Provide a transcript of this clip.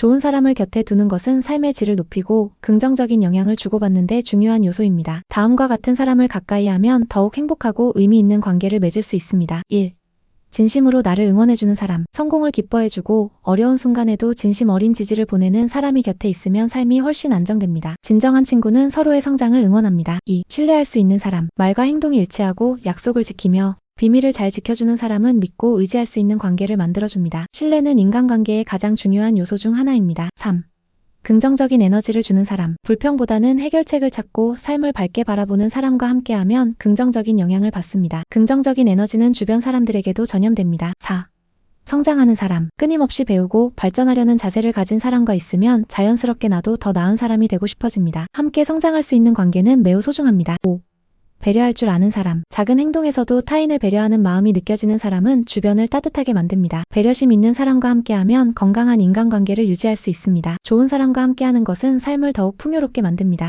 좋은 사람을 곁에 두는 것은 삶의 질을 높이고 긍정적인 영향을 주고받는데 중요한 요소입니다. 다음과 같은 사람을 가까이 하면 더욱 행복하고 의미 있는 관계를 맺을 수 있습니다. 1. 진심으로 나를 응원해주는 사람, 성공을 기뻐해주고 어려운 순간에도 진심 어린 지지를 보내는 사람이 곁에 있으면 삶이 훨씬 안정됩니다. 진정한 친구는 서로의 성장을 응원합니다. 2. 신뢰할 수 있는 사람, 말과 행동이 일치하고 약속을 지키며 비밀을 잘 지켜주는 사람은 믿고 의지할 수 있는 관계를 만들어줍니다. 신뢰는 인간관계의 가장 중요한 요소 중 하나입니다. 3. 긍정적인 에너지를 주는 사람, 불평보다는 해결책을 찾고 삶을 밝게 바라보는 사람과 함께하면 긍정적인 영향을 받습니다. 긍정적인 에너지는 주변 사람들에게도 전염됩니다. 4. 성장하는 사람, 끊임없이 배우고 발전하려는 자세를 가진 사람과 있으면 자연스럽게 나도 더 나은 사람이 되고 싶어집니다. 함께 성장할 수 있는 관계는 매우 소중합니다. 5. 배려할 줄 아는 사람, 작은 행동에서도 타인을 배려하는 마음이 느껴지는 사람은 주변을 따뜻하게 만듭니다. 배려심 있는 사람과 함께하면 건강한 인간관계를 유지할 수 있습니다. 좋은 사람과 함께하는 것은 삶을 더욱 풍요롭게 만듭니다.